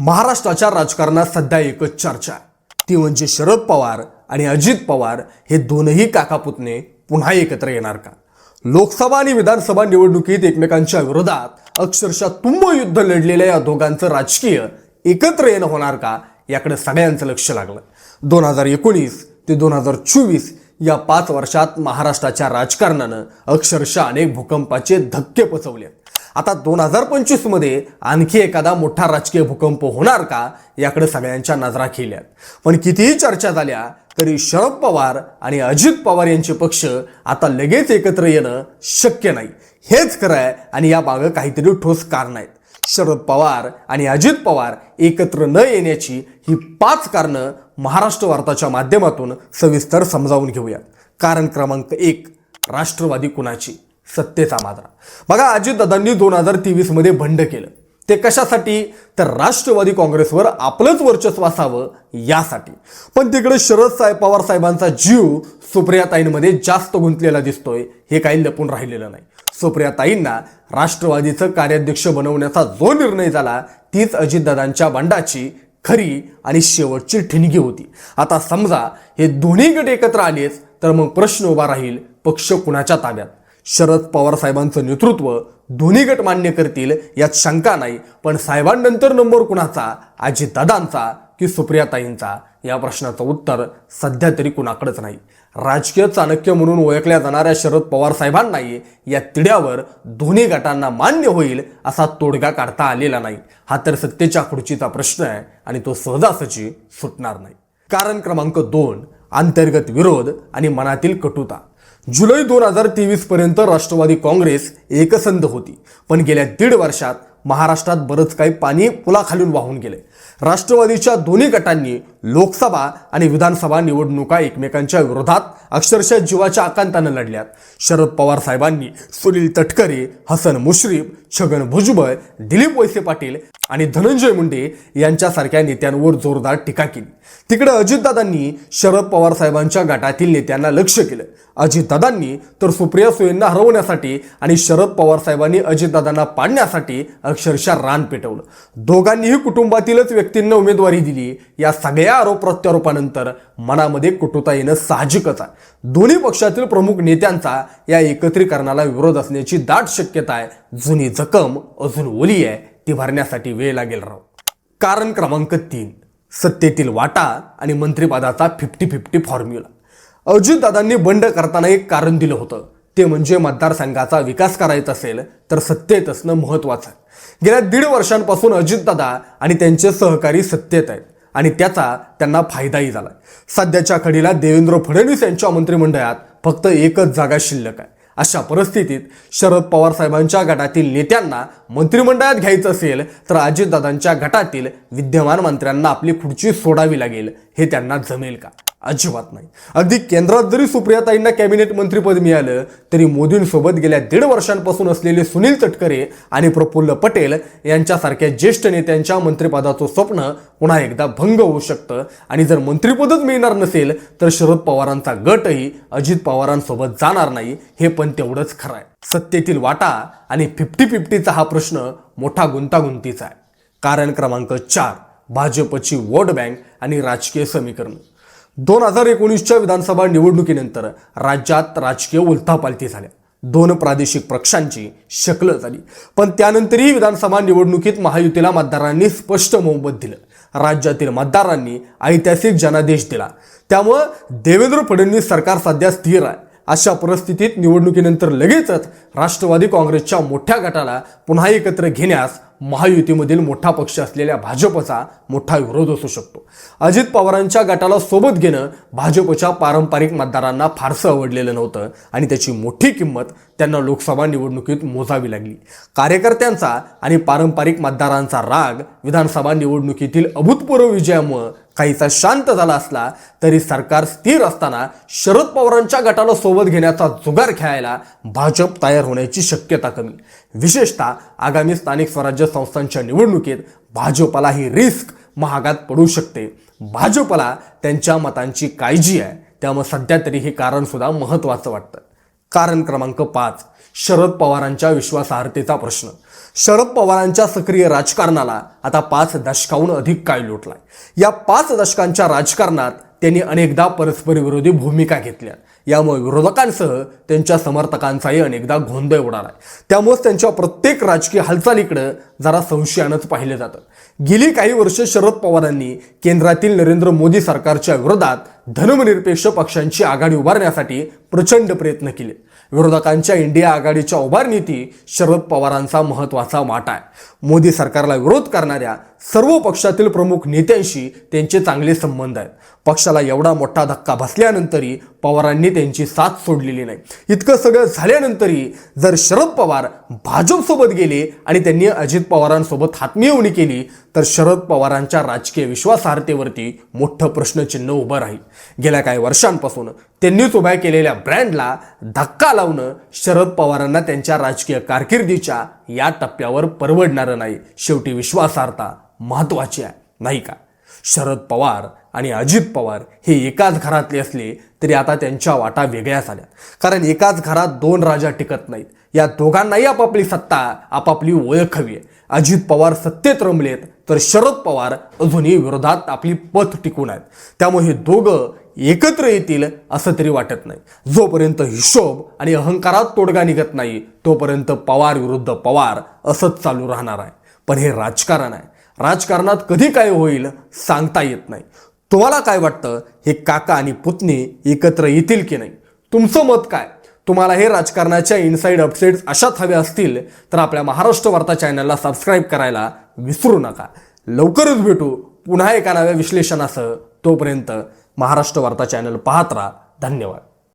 महाराष्ट्राच्या राजकारणात सध्या एकच चर्चा आहे. ती म्हणजे शरद पवार आणि अजित पवार हे दोनही काकापुतणे पुन्हा एकत्र येणार का? लोकसभा आणि विधानसभा निवडणुकीत एकमेकांच्या विरोधात अक्षरशः तुंब युद्ध लढलेल्या या दोघांचं राजकीय एकत्र येणं होणार का? याकडे सगळ्यांचं लक्ष लागलं. दोन हजार एकोणीस ते दोन हजार चोवीस या पाच वर्षात महाराष्ट्राच्या राजकारणानं अक्षरशः अनेक भूकंपाचे धक्के पचवले आता दोन हजार पंचवीसमध्ये आणखी एखादा मोठा राजकीय भूकंप होणार का? याकडे सगळ्यांच्या नजरा खेळल्यात. पण कितीही चर्चा झाल्या तरी शरद पवार आणि अजित पवार यांचे पक्ष आता लगेच एकत्र येणं शक्य नाही. हेच खरं आहे आणि या मागं काहीतरी ठोस कारण आहेत. शरद पवार आणि अजित पवार एकत्र न येण्याची ही पाच कारणं महाराष्ट्र वार्ताच्या माध्यमातून सविस्तर समजावून घेऊयात. कारण क्रमांक एक राष्ट्रवादी कुणाची? सत्तेचा मात्रा बघा अजितदादांनी दोन हजार तेवीसमध्ये केलं. ते कशासाठी? तर राष्ट्रवादी काँग्रेसवर आपलंच वर्चस्व असावं यासाठी. पण तिकडे शरद साहेब पवार साहेबांचा जीव सुप्रियाताईंमध्ये जास्त गुंतलेला दिसतोय हे काही लपून राहिलेलं नाही. सुप्रियाताईंना राष्ट्रवादीचं कार्याध्यक्ष बनवण्याचा जो निर्णय झाला तीच अजितदादांच्या बंडाची खरी आणि शेवटची ठिणगी होती. आता समजा हे दोन्ही गट एकत्र आलेच तर मग प्रश्न उभा राहील पक्ष कुणाच्या ताब्यात? शरद पवार साहेबांचं नेतृत्व दोन्ही गट मान्य करतील यात शंका नाही पण साहेबांनंतर नंबर कुणाचा? अजितदादांचा की सुप्रियाताईंचा? या प्रश्नाचं उत्तर सध्या तरी कुणाकडेच नाही. राजकीय चाणक्य म्हणून ओळखल्या जाणाऱ्या शरद पवार साहेबांनाही या तिढ्यावर दोन्ही गटांना मान्य होईल असा तोडगा काढता आलेला नाही. हा तर सत्तेच्या खुर्चीचा प्रश्न आहे आणि तो सहजासहजी सुटणार नाही. कारण क्रमांक दोन अंतर्गत विरोध आणि मनातील कटुता. जुलै दोन हजार तेवीस पर्यंत राष्ट्रवादी काँग्रेस एकसंध होती. पण गेल्या दीड वर्षात महाराष्ट्रात बरंच काही पाणी पुलाखालून वाहून गेले. राष्ट्रवादीच्या दोन्ही गटांनी लोकसभा आणि विधानसभा निवडणुका एकमेकांच्या विरोधात अक्षरशः जीवाच्या आकांतानं लढल्यात. शरद पवार साहेबांनी सुनील तटकरे हसन मुश्रीफ छगन भुजबळ दिलीप वैसे पाटील आणि धनंजय मुंडे यांच्यासारख्या नेत्यांवर जोरदार टीका केली. तिकडे अजितदादांनी शरद पवार साहेबांच्या गटातील नेत्यांना लक्ष केलं. अजितदादांनी तर सुप्रिया सुयेंना हरवण्यासाठी आणि शरद पवार साहेबांनी अजितदादांना पाडण्यासाठी अक्षरशः रान पेटवलं. दोघांनीही कुटुंबातीलच व्यक्तींना उमेदवारी दिली. या सगळ्या आरोप प्रत्यारोपानंतर मनामध्ये कुटुता येणं साहजिकच आहे. दोन्ही पक्षातील प्रमुख नेत्यांचा या एकत्रीकरणाला विरोध असण्याची दाट शक्यता आहे. जुनी जखम अजून ओली आहे. ती भरण्यासाठी वेळ लागेल राव. कारण क्रमांक तीन सत्तेतील वाटा आणि मंत्रिपदाचा फिफ्टी फिफ्टी फॉर्म्युला अजितदादांनी बंड करताना एक कारण दिलं होतं. ते म्हणजे मतदारसंघाचा विकास करायचा असेल तर सत्तेत असणं महत्वाचं आहे. गेल्या दीड वर्षांपासून अजितदादा आणि त्यांचे सहकारी सत्तेत आहेत आणि त्याचा त्यांना फायदाही झाला सध्याच्या घडीला देवेंद्र फडणवीस यांच्या मंत्रिमंडळात फक्त एकच जागा शिल्लक आहे. अशा परिस्थितीत शरद पवार साहेबांच्या गटातील नेत्यांना मंत्रिमंडळात घ्यायचं असेल तर अजितदादांच्या गटातील विद्यमान मंत्र्यांना आपली खुर्ची सोडावी लागेल. हे त्यांना जमेल का? अजिबात नाही. अगदी केंद्रात जरी सुप्रियाताईंना कॅबिनेट मंत्रीपद मिळालं तरी मोदींसोबत गेल्या दीड वर्षांपासून असलेले सुनील तटकरे आणि प्रफुल्ल पटेल यांच्यासारख्या ज्येष्ठ नेत्यांच्या मंत्रिपदाचं स्वप्न पुन्हा एकदा भंग होऊ शकतं. आणि जर मंत्रिपदच मिळणार नसेल तर शरद पवारांचा गटही अजित पवारांसोबत जाणार नाही. हे पण तेवढंच खरं आहे. सत्तेतील वाटा आणि फिफ्टी फिफ्टीचा हा प्रश्न मोठा गुंतागुंतीचा आहे. कारण क्रमांक चार भाजपची वोट बँक आणि राजकीय समीकरण. दोन हजार एकोणीसच्या विधानसभा निवडणुकीनंतर राज्यात राजकीय उलथापालथी झाल्या. दोन प्रादेशिक पक्षांची शकल झाली. पण त्यानंतरही विधानसभा निवडणुकीत महायुतीला मतदारांनी स्पष्ट बहुमत दिलं. राज्यातील मतदारांनी ऐतिहासिक जनादेश दिला. त्यामुळं देवेंद्र फडणवीस सरकार सध्या स्थिर आहे. अशा परिस्थितीत निवडणुकीनंतर लगेचच राष्ट्रवादी काँग्रेसच्या मोठ्या गटाला पुन्हा एकत्र घेण्यास महायुतीमधील मोठा पक्ष असलेल्या भाजपचा मोठा विरोध असू शकतो. अजित पवारांच्या गटाला सोबत घेणं भाजपच्या पारंपरिक मतदारांना फारसं आवडलेलं नव्हतं आणि त्याची मोठी किंमत त्यांना लोकसभा निवडणुकीत मोजावी लागली. कार्यकर्त्यांचा आणि पारंपरिक मतदारांचा राग विधानसभा निवडणुकीतील अभूतपूर्व विजयामुळं काहीसा शांत झाला असला तरी सरकार स्थिर असताना शरद पवारांच्या गटाला सोबत घेण्याचा जुगार खेळायला भाजप तयार होण्याची शक्यता कमी. विशेषतः आगामी स्थानिक स्वराज्य संस्थांच्या निवडणुकीत भाजपला ही रिस्क महागात पडू शकते. भाजपला त्यांच्या मतांची काळजी आहे. त्यामुळे सध्या तरी हे कारणसुद्धा महत्त्वाचं वाटतं. कारण क्रमांक पाच शरद पवारांच्या विश्वासार्हतेचा प्रश्न. शरद पवारांच्या सक्रिय राजकारणाला आता पाच दशकाहून अधिक काळ लोटलाय. या पाच दशकांच्या राजकारणात त्यांनी अनेकदा परस्पर विरोधी भूमिका घेतल्या. यामुळे विरोधकांसह त्यांच्या समर्थकांचाही अनेकदा गोंधळ उडालाय त्यामुळेच त्यांच्या प्रत्येक राजकीय हालचालीकडं जरा संशयानंच पाहिलं जातं. गेली काही वर्ष शरद पवारांनी केंद्रातील नरेंद्र मोदी सरकारच्या विरोधात धर्मनिरपेक्ष पक्षांची आघाडी उभारण्यासाठी प्रचंड प्रयत्न केले. विरोधकांच्या इंडिया आघाडीच्या उभारणीती शरद पवारांचा महत्त्वाचा वाटा आहे. मोदी सरकारला विरोध करणाऱ्या सर्व पक्षातील प्रमुख नेत्यांशी त्यांचे चांगले संबंध आहेत. पक्षाला एवढा मोठा धक्का बसल्यानंतरही पवारांनी त्यांची साथ सोडलेली नाही. इतकं सगळं झाल्यानंतरही जर शरद पवार भाजपसोबत गेले आणि त्यांनी अजित पवारांसोबत हातमिळवणी केली तर शरद पवारांच्या राजकीय विश्वासार्हतेवरती मोठं प्रश्नचिन्ह उभं राहील. गेल्या काही वर्षांपासून त्यांनीच उभ्या केलेल्या ब्रँडला धक्का लावणं शरद पवारांना त्यांच्या राजकीय कारकिर्दीच्या या टप्प्यावर परवडणारं नाही. शेवटी विश्वासार्हता महत्वाची आहे नाही का? शरद पवार आणि अजित पवार हे एकाच घरातले असले तरी आता त्यांच्या वाटा वेगळ्या झाल्या. कारण एकाच घरात दोन राजा टिकत नाहीत. या दोघांनाही आपापली सत्ता आपापली ओळख हवी आहे. अजित पवार सत्तेत रमलेत तर शरद पवार अजूनही विरोधात आपली पथ टिकून आहेत. त्यामुळे हे दोघं एकत्र येतील असं तरी वाटत नाही. जोपर्यंत हिशोब आणि अहंकारात तोडगा निघत नाही तोपर्यंत पवार विरुद्ध पवार असंच चालू राहणार आहे. पण हे राजकारण आहे. राजकारणात कधी काय होईल सांगता येत नाही. तुम्हाला काय वाटतं? हे काका आणि पुतणी एकत्र येतील की नाही? तुमचं मत काय? तुम्हाला हे राजकारणाच्या इनसाईड अपडेट्स अशाच हव्या असतील तर आपल्या महाराष्ट्र वार्ता चॅनलला सबस्क्राईब करायला विसरू नका. लवकरच भेटू पुन्हा एका नव्या विश्लेषणासह. तोपर्यंत महाराष्ट्र वार्ता चॅनल पाहत राहा. धन्यवाद.